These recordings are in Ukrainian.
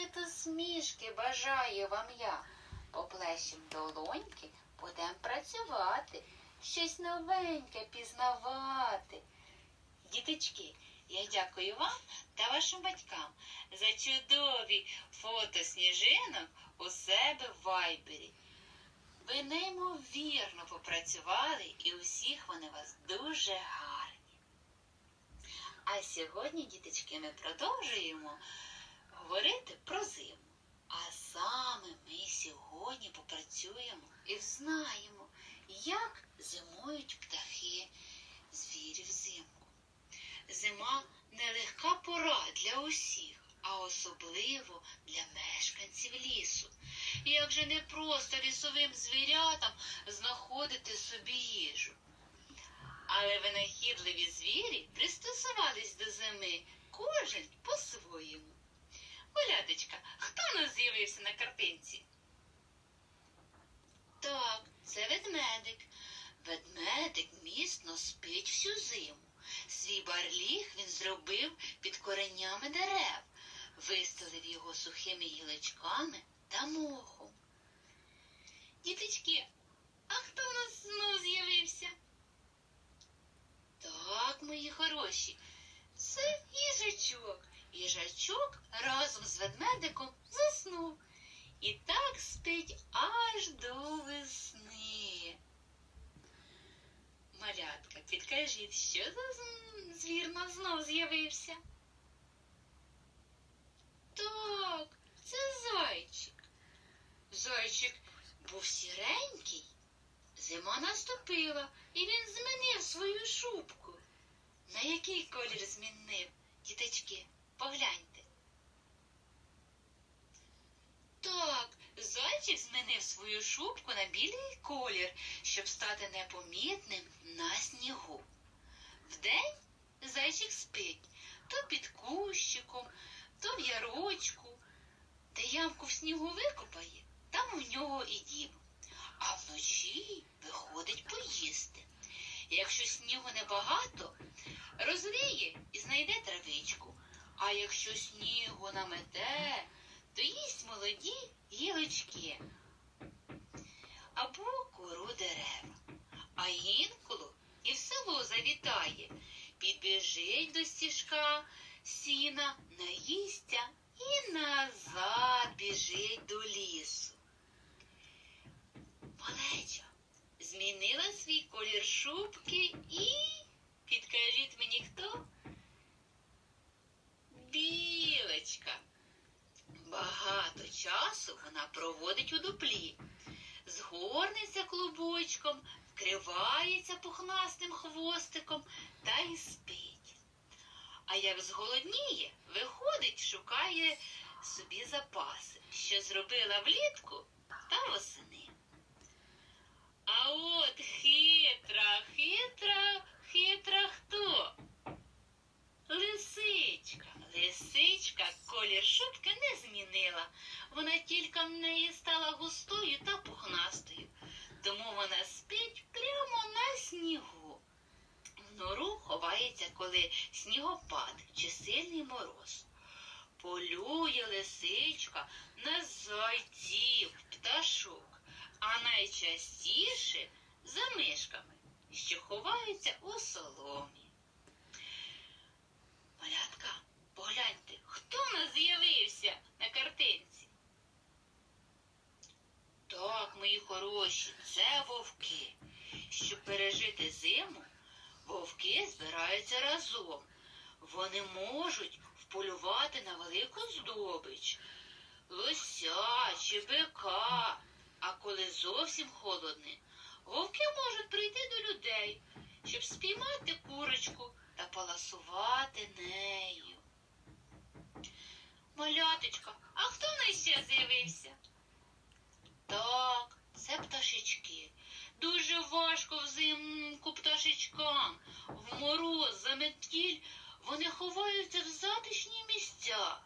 Щасливої усмішки бажаю вам я. Поплещем долоньки, будем працювати, щось новеньке пізнавати. Діточки, я дякую вам та вашим батькам за чудові фото сніжинок у себе в вайбері. Ви неймовірно попрацювали і усіх вони вас дуже гарні. А сьогодні, діточки, ми продовжуємо говорити про зиму. А саме ми сьогодні попрацюємо і знаємо, як зимують птахи, звірі взимку. Зима нелегка пора для усіх, а особливо для мешканців лісу. Як же не просто лісовим звірятам знаходити собі їжу. Але винахідливі звірі пристосувались до зими, кожен по-своєму. Маляточка, хто у нас з'явився на картинці? Так, це ведмедик. Ведмедик міцно спить всю зиму. Свій барліг він зробив під коренями дерев, вистелив його сухими гілочками та мохом. Діточки, а хто у нас знов з'явився? Так, мої хороші, це їжачок. Їжачок разом з ведмедиком заснув. І так спить аж до весни. Малятка, підкажіть, що за звір нас знов з'явився? Так, це зайчик. Зайчик був сіренький. Зима наступила, і він змінив свою шубку. На який колір змінив, діточки, погляньте. Так, зайчик змінив свою шубку на білий колір, щоб стати непомітним на снігу. Вдень зайчик спить то під кущиком, то в ярочку, де ямку в снігу викопає, там у нього і дім. А вночі виходить поїсти. Якщо снігу небагато, розріє і знайде. А якщо снігу намете, то їсть молоді гілочки або кору дерева. А інколи і в село завітає, підбіжить до стіжка сіна, наїсться і назад біжить до лісу. Малеча змінила свій колір шубки і підкажіть мені хто? Білочка. Багато часу вона проводить у дуплі, згорнеться клубочком, вкривається пухнастим хвостиком та й спить. А як зголодніє, виходить, шукає собі запаси, що зробила влітку та восени. А от хитра, хитра, хитра хто? Лисичка. Лисичка колір шубки не змінила. Вона тільки в неї стала густою та пухнастою. Тому вона спить прямо на снігу. В нору ховається, коли снігопад чи сильний мороз. Полює лисичка на зайців, пташок, а найчастіше за мишками, що ховаються у соломі. Малятка, погляньте, хто нас з'явився на картинці? Так, мої хороші, це вовки. Щоб пережити зиму, вовки збираються разом. Вони можуть вполювати на велику здобич, лося чи бика. А коли зовсім холодне, вовки можуть прийти до людей, щоб спіймати курочку та поласувати нею. Маляточка, а хто нас ще з'явився? Так, це пташечки. Дуже важко взимку пташечкам. В мороз, за метіль вони ховаються в затишні місця.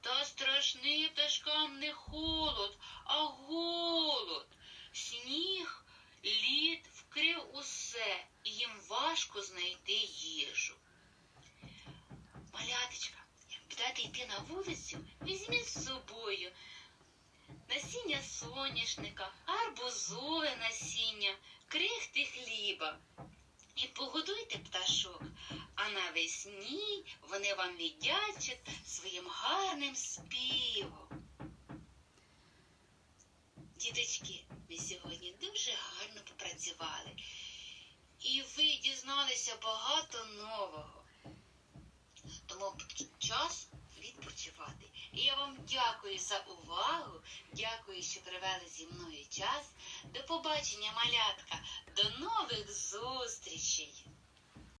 Та страшний пташкам не холод, а голод. Сніг, лід вкрив усе, і їм важко знайти їжу. Маляточка, як будете йти на вулицю, візьміть з собою насіння соняшника, арбузове насіння, крихти хліба. І погодуйте пташок, а навесні вони вам віддячать своїм гарним співом. Діточки, ми сьогодні дуже гарно попрацювали. І ви дізналися багато нового. Тому час відпочивати. І я вам дякую за увагу. Дякую, що провели зі мною час. До побачення, малятка. До нових зустрічей!